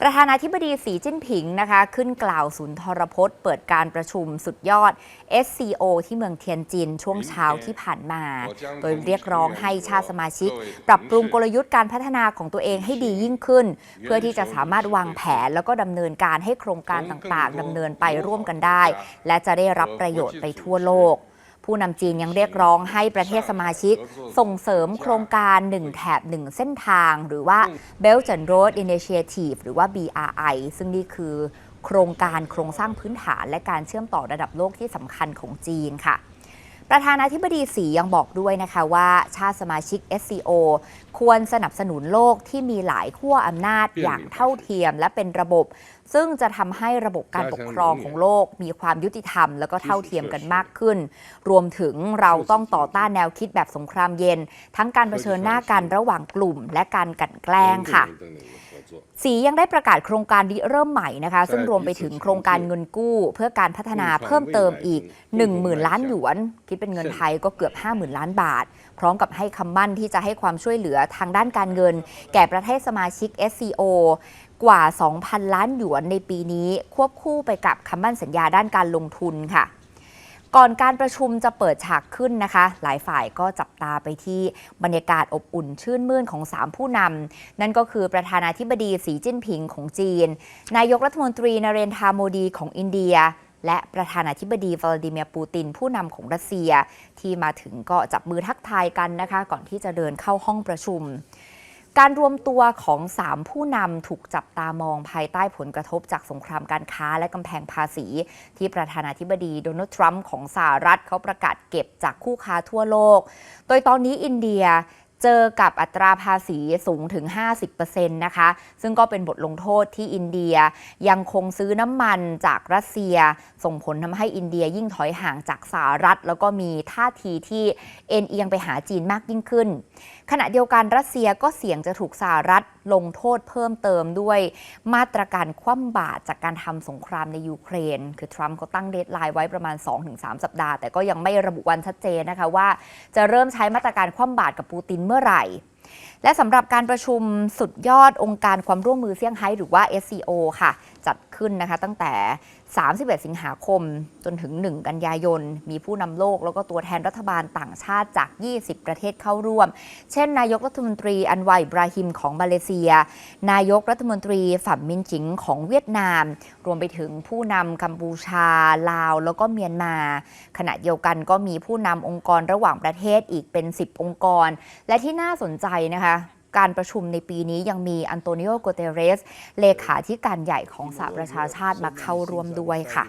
ประธานาธิบดีสีจิ้นผิงนะคะ ขึ้นกล่าวสุนทรพจน์ เปิดการประชุมสุดยอด SCO ที่เมืองเทียนจินช่วงเช้าที่ผ่านมา โดยเรียกร้องให้ชาติสมาชิก ปรับปรุงกลยุทธ์การพัฒนาของตัวเองให้ดียิ่งขึ้น เพื่อที่จะสามารถวางแผนแล้วก็ดำเนินการให้โครงการต่างๆดำเนินไปร่วมกันได้ และจะได้รับประโยชน์ไปทั่วโลก ผู้นำจีนยังเรียกร้องให้ประเทศสมาชิก ส่งเสริมโครงการ 1 แถบ 1 เส้นทาง หรือว่า Belt and Road Initiative หรือว่า BRI ซึ่งนี่คือโครงการโครงสร้างพื้นฐานและการเชื่อมต่อระดับโลกที่สำคัญของจีนค่ะ ประธานาธิบดีสียังบอกด้วยนะคะว่าชาติสมาชิก SCO ควรสนับสนุนโลกที่มีหลายขั้วอำนาจอย่างเท่าเทียมและเป็นระบบ ซึ่งจะทำให้ระบบการปกครองของโลก มีความยุติธรรม แล้วก็เท่าเทียมกันมากขึ้น รวมถึงเราต้องต่อต้านแนวคิดแบบสงครามเย็น ทั้งการเผชิญหน้ากันระหว่างกลุ่ม และการกลันแกล้งค่ะสียังได้ประกาศโครงการริเริ่มใหม่นะคะ ซึ่งรวมไปถึงโครงการเงินกู้ เพื่อการพัฒนาเพิ่มเติมอีก 10,000 ล้านหยวน คิดเป็นเงินไทยก็เกือบ 50,000 ล้านบาท พร้อมกับให้คำมั่นที่จะให้ความช่วยเหลือทางด้านการเงิน แก่ประเทศสมาชิก SCO กว่า 2,000 ล้านหยวนในปีนี้ ควบคู่ไปกับคำมั่นสัญญาด้านการลงทุนค่ะ ก่อนการประชุมจะเปิดฉากขึ้นนะคะ หลายฝ่ายก็จับตาไปที่บรรยากาศอบอุ่นชื่นมื่นของ 3 ผู้นำนั่นก็คือประธานาธิบดีสีจิ้นผิงของจีน นายกรัฐมนตรีนเรนทาโมดีของอินเดีย และประธานาธิบดีวลาดิเมียร์ปูติน ผู้นำของรัสเซีย ที่มาถึงก็จับมือทักทายกันนะคะ ก่อนที่จะเดินเข้าห้องประชุม การรวมตัวของ 3 ผู้นำถูกจับตามองภายใต้ผลกระทบจากสงครามการค้าและกำแพงภาษี ที่ประธานาธิบดีโดนัลด์ทรัมป์ของสหรัฐเขาประกาศเก็บจากคู่ค้าทั่วโลก โดยตอนนี้อินเดีย เจอกับอัตราภาษีสูงถึง 50%นะคะ ซึ่งก็เป็นบทลงโทษที่อินเดียยังคงซื้อน้ำมันจากรัสเซีย ส่งผลทำให้อินเดียยิ่งถอยห่างจากสหรัฐ แล้วก็มีท่าทีที่เอ็นเอียงไปหาจีนมากยิ่งขึ้น ขณะเดียวกันรัสเซียก็เสี่ยงจะถูกสหรัฐลงโทษเพิ่มเติมด้วยมาตรการคว่ำบาตรจากการทำสงครามในยูเครน คือทรัมป์เขาตั้งเดทไลน์ไว้ประมาณ 2-3 สัปดาห์ แต่ก็ยังไม่ระบุวันชัดเจนนะคะว่าจะเริ่มใช้มาตรการคว่ำบาตรกับปูตินเมื่อไหร่ และสำหรับการประชุมสุดยอดองค์การความร่วมมือเซี่ยงไฮ้หรือว่า SCO ค่ะ จัดขึ้นนะคะตั้งแต่ 31 สิงหาคมจนถึง 1 กันยายน มีผู้นำโลกแล้วก็ตัวแทนรัฐบาลต่างชาติจาก 20 ประเทศเข้าร่วม เช่น นายกรัฐมนตรีอันวาอิบราฮิมของมาเลเซีย นายกรัฐมนตรีฝัมมินจิงของเวียดนาม รวมไปถึงผู้นำกัมพูชา ลาว แล้วก็เมียนมา ขณะเดียวกันก็มีผู้นำองค์กรระหว่างประเทศอีกเป็น 10 องค์กร และที่น่าสนใจนะคะ การประชุมในปีนี้ยังมีอันโตนิโอโกเตเรส เลขาธิการใหญ่ของสหประชาชาติมาเข้าร่วมด้วยค่ะ